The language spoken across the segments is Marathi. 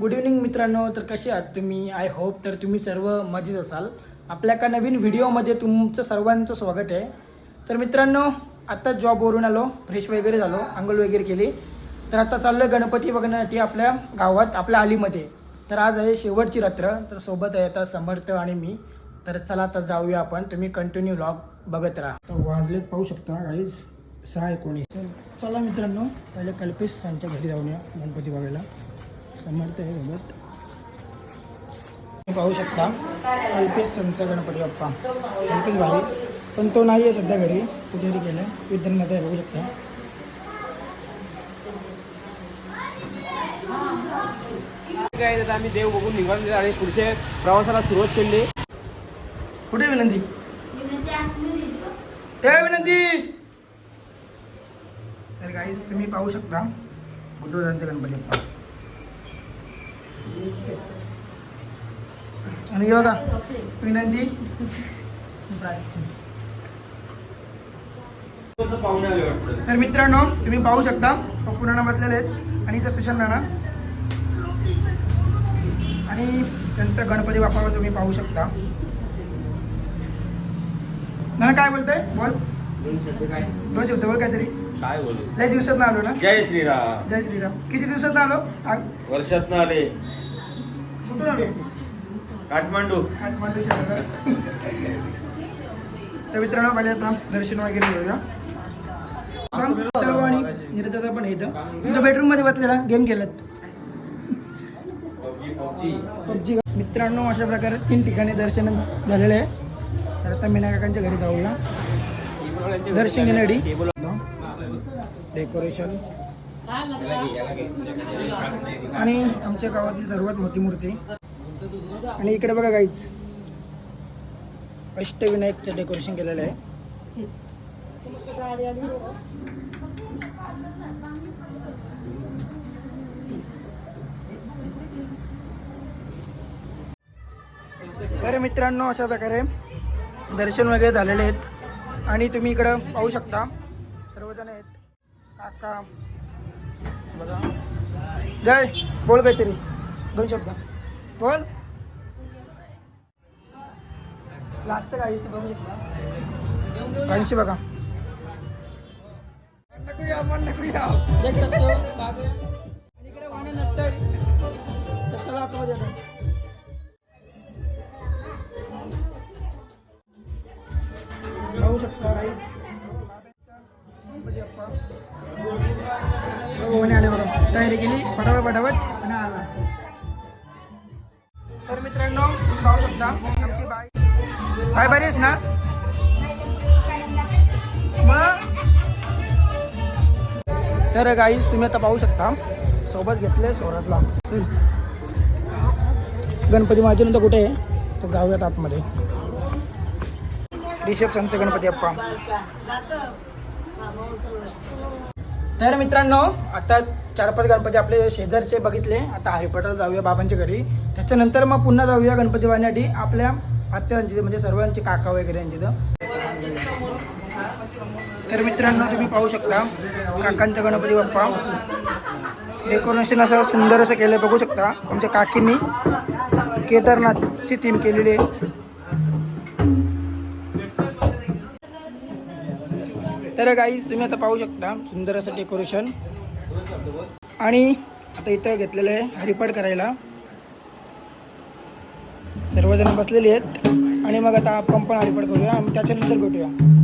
गुड इव्हनिंग मित्रांनो. तर कसे आहात तुम्ही? आय होप तर तुम्ही सर्व मजेत असाल. आपल्या एका नवीन व्हिडिओमध्ये तुमचं सर्वांचं स्वागत आहे. तर मित्रांनो आता जॉबवरून आलो. फ्रेश वगैरे झालो. आंघोळ वगैरे केली. तर आता चाललो गणपती बघण्यासाठी आपल्या गावात आपल्या आलीमध्ये तर आज आहे शेवटची रात्र. तर सोबत आहे आता समर्थ आणि मी. तर चला आता जाऊया आपण. तुम्ही कंटिन्यू व्लॉग बघत राहा. तर वाजलेत पाहू शकता. काहीच सहा एकोणीस. चला मित्रांनो पहिले कल्पेश यांच्या घरी जाऊन या गणपती बघायला. समर्थ सोबत तुम्ही पाहू शकता कल्पेश संत गणपती बाप्पा. कल्पेश भाई पण तो नाही आहे सध्या घरी. कुठेतरी गेलं विद्यार्थी आहे बघू शकता. काय तर आम्ही देव बघून निघाले आणि पुढच्या प्रवासाला सुरुवात केली. कुठे विनंती? ठेव विनंती! तर गाईस तुम्ही पाहू शकता बुद्धोदांचा गणपती बाप्पा. आणि योगा विनंती. तर मित्रांनो तुम्ही पाहू शकता पप्पू नाना आहेत आणि इथं सुशांत नाना. आणि त्यांचा गणपती बाप्पा तुम्ही पाहू शकता. नाना काय बोलतोय? बोल. दोन शब्द बोल काहीतरी. काय बोलू? लय दिवसात आलो ना? जय श्रीराम. जय श्रीराम. किती दिवसात आलो? आ- वर्षात आले. कुठून आलो? काठमांडू. काठमांडू शहरात. तर मित्रांनो पहिले आता दर्शन वगैरे घेऊया. सर्व आणि निरता पण येतं तुमच्या बेडरूममध्ये बसलेला. गेम खेळत. पबजी मित्रांनो अशा प्रकारे तीन ठिकाणी दर्शन झालेले आहे. तर आता मीना काकांच्या घरी जाऊया. दर्शन घेण्यासाठी डेकोरेशन. आणि आमच्या गावातील सर्वात मोठी मूर्ती. आणि इकडे बघा गाईच अष्टविनायकचं डेकोरेशन केलेलं आहे. तर मित्रांनो अशा प्रकारे दर्शन वगैरे झालेले आहेत. आणि तुम्ही इकडं पाहू शकता. सर्वजण आहेत. काका. बघा. जय बोल काहीतरी. दोन शब्द. बोल. लास्ट काय बघू शकता. ऐंशी बघा. नको तर मित्रांनो तुम्ही पाहू शकता आमची बाई. बाय बरी आहेस ना मग? तर गाईस तुम्ही आता पाहू शकता सोबत घेतले सोरातला गणपती माझी नंतर कुठे आहे? तर जाऊयात आतमध्ये. रिसेप्शनचे गणपती अप्पा तर मित्रांनो आता चार पाच गणपती आपले शेजारचे बघितले. आता हरिपटाला जाऊया बाबांच्या घरी. त्याच्यानंतर मग पुन्हा जाऊया गणपती बांधण्यासाठी आपल्या आत्यांची म्हणजे सर्वांचे काका वगैरे यांची तर. मित्रांनो तुम्ही पाहू शकता काकांचा गणपती बाप्पा. डेकोरेशन असं सुंदर असं केलं बघू शकता. आमच्या काकींनी केदारनाथची थीम केलेली आहे. तर गाईज तुम्ही आता पाहू शकता सुंदर असं डेकोरेशन आणि आता इथं घेतलेलं आहे हरिपाठ करायला. सर्वजण बसलेले आहेत. आणि मग आता आपण पण हरिपाठ करूया. आणि त्याच्यानंतर भेटूया.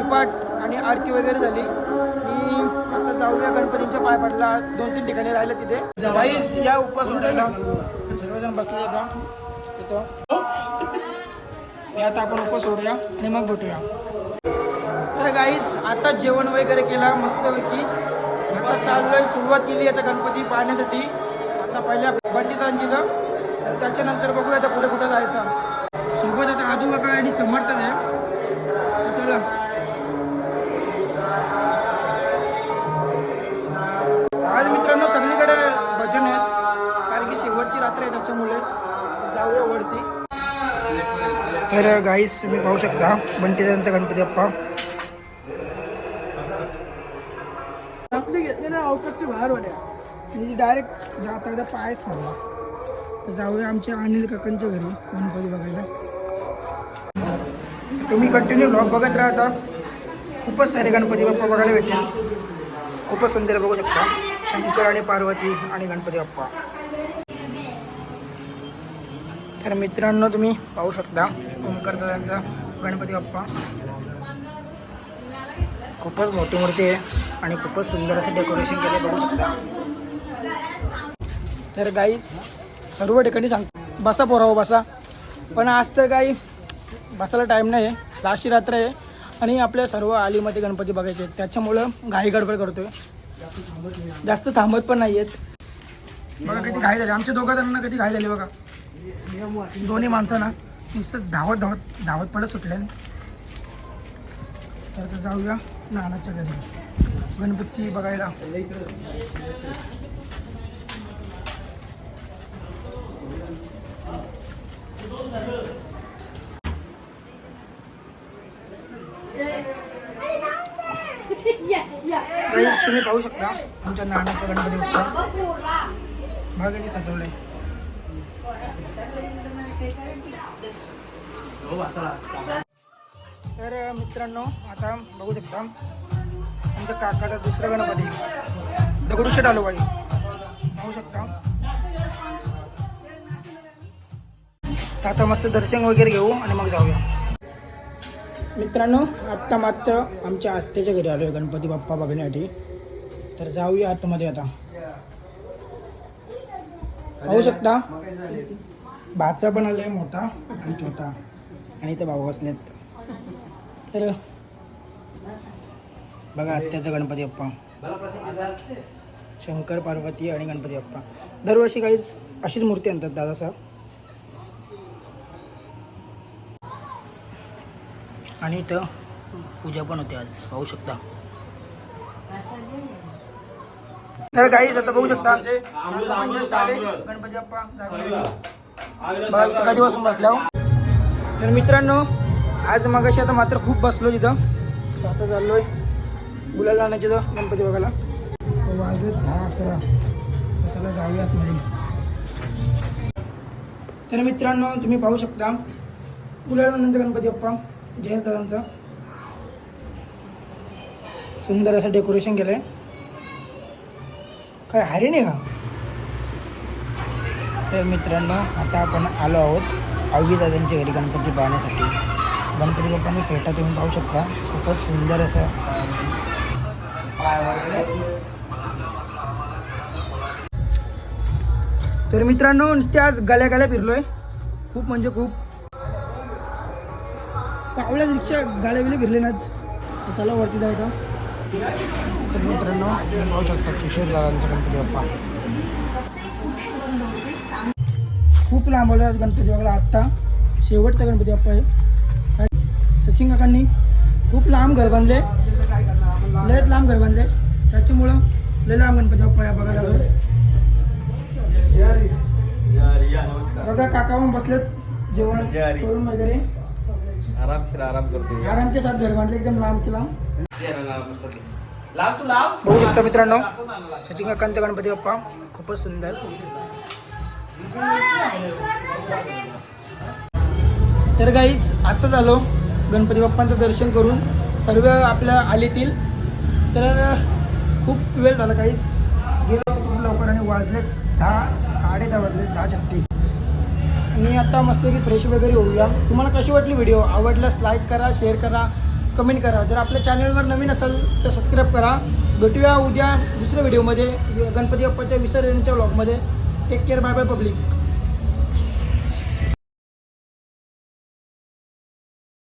हरिपाठ आणि आरती वगैरे झाली. मी आता जाऊया गणपतींच्या पाय पडला. दोन तीन ठिकाणी राहिलं तिथे. गाईस या उपवास सोडायला सर्वजण बसले आता तिथं आता आपण उपवास सोडूया आणि मग भेटूया. तर गाईच आता जेवण वगैरे केला मस्तपैकी. आता चाललोय सुरुवात केली आता गणपती पाहण्यासाठी. आता पहिल्या पंडितांची तर त्याच्यानंतर बघूया आता पुढे कुठं जायचं. सोबत आता आदू काका आणि समर्थन आहे. चला. आज मित्रांनो सगळीकडे भजन आहेत. कारण की शेवटची रात्र आहे त्याच्यामुळे जाऊया वरती. तर गाईस तुम्ही पाहू शकता बंटी त्यांचा गणपती बाप्पा. आपली घेतलेल्या अवकाशच्या बाहेर होत्या म्हणजे डायरेक्ट जाता एकदा पायच सरला तर जाऊया आमच्या अनिल काकांच्या घरी गणपती बघायला. तुम्ही कंटिन्यू ब्लॉग बघत राहता. खूपच सारे गणपती बाप्पा बघायला भेटेल खूपच सुंदर बघू शकता. शंकर आणि पार्वती आणि गणपती बाप्पा. तर मित्रांनो तुम्ही पाहू शकता ओमकार दादांचा गणपती बाप्पा. खूपच मोठी मूर्ती आहे आणि खूपच सुंदर असं डेकोरेशन केलं बघू शकता. तर गाईच सर्व ठिकाणी सांग बसा पोराव हो, बसा. पण आज तर काही बसायला टाईम नाही आहे लास्टची रात्र आहे आणि आपल्या सर्व आलीमध्ये गणपती बघायचे आहेत. त्याच्यामुळं घाई गडबड करतोय. जास्त थांबत पण नाही आहेत बघा किती घाई झाली. आमच्या दोघा जणांना किती घाई झाली बघा. दोन्ही माणसांना नुसतं धावत धावत धावत पडत सुटले. तर आता जाऊया नानाच्या घरी. गणपती बघायला. Guys, तुम्ही पाहू शकता आमच्या नानाचा गणपती बाप्पा बघा तर मित्रांनो आता बघू शकता आमच्या काकाचा दुसरा गणपती दगडूशेठ आलो बाई पाहू शकता. आता मस्त दर्शन वगैरे घेऊ आणि मग जाऊया. मित्रांनो आत्ता मात्र आमच्या आत्याच्या घरी आलो आहे गणपती बाप्पा बघण्यासाठी. तर जाऊया आतमध्ये आता. पाहू शकता? भाचा पण आलाय मोठा आणि छोटा. आणि ते भाऊ बसलेत. तर बघा आत्याचा गणपती बाप्पा. शंकर पार्वती आणि गणपती बाप्पा. दरवर्षी काहीच अशीच मूर्ती आणतात दादासाहेब आणि इथं पूजा पण होते आज पाहू शकता. तर काही आता बघू शकता आमचे गणपती बाप्पा जागेवर. बघा इथं बसल्या हो. तर मित्रांनो आज मगाशी आता मात्र खूप बसलो तिथं तर आता चाललोय गुलाल जाण्याचे तर गणपती बघायला. तर दहा अकरा तर जाऊयात मध्ये तर मित्रांनो तुम्ही पाहू शकता गुलाल गणपती बाप्पा. जयंत दादांचा सुंदर असं डेकोरेशन केलं आहे काय हरी नाही का? तर मित्रांनो आता आपण आलो आहोत अवघी दादांच्या घरी गणपती पाहण्यासाठी. गणपती बाप्पांनी फेटा तुम्ही पाहू शकता. खूपच सुंदर असं. तर मित्रांनो नुसते आज गल्या गल्या फिरलोय. खूप म्हणजे खूप. पावल्या रिक्षा गाड्या बिले फिरले नाच चला वरती जायचं. तर मित्रांनो पाहू शकता किशोर दादांचा गणपती बाप्पा. खूप लांब आलो आज गणपती बाप्पाला. आत्ता शेवटचा गणपती बाप्पा आहे. सचिन काकांनी खूप लांब घर बांधले लयच लांब घर बांधले त्याच्यामुळं लय लांब गणपती बाप्पा या बघायला बघा काका बसलेत. जेवण करून वगैरे. आरामशीर आराम करतो आराम के साथ घर बांधले एकदम लांबचे लांब। तू बघू शकता मित्रांनो सचिन काकांचा गणपती बाप्पा खूपच सुंदर। तर गाईच आत्ताच आलो गणपती बाप्पांचं दर्शन करून सर्व आपल्या आलीतील. तर खूप वेळ झाला काहीच गेलो होतो खूप लवकर आणि वाजलेच दहा साडे दहा वाजले दहा छत्तीस. मी आता मस्तपैकी फ्रेश वगैरे होऊया. तुम्हाला कशी वाटली व्हिडिओ आवडल्यास लाईक करा शेअर करा कमेंट करा. जर आपल्या चॅनलवर नवीन असाल तर सबस्क्राईब करा. भेटूया उद्या दुसऱ्या व्हिडिओमध्ये गणपती बाप्पाच्या विसर्जनच्या व्लॉगमध्ये take care bye bye public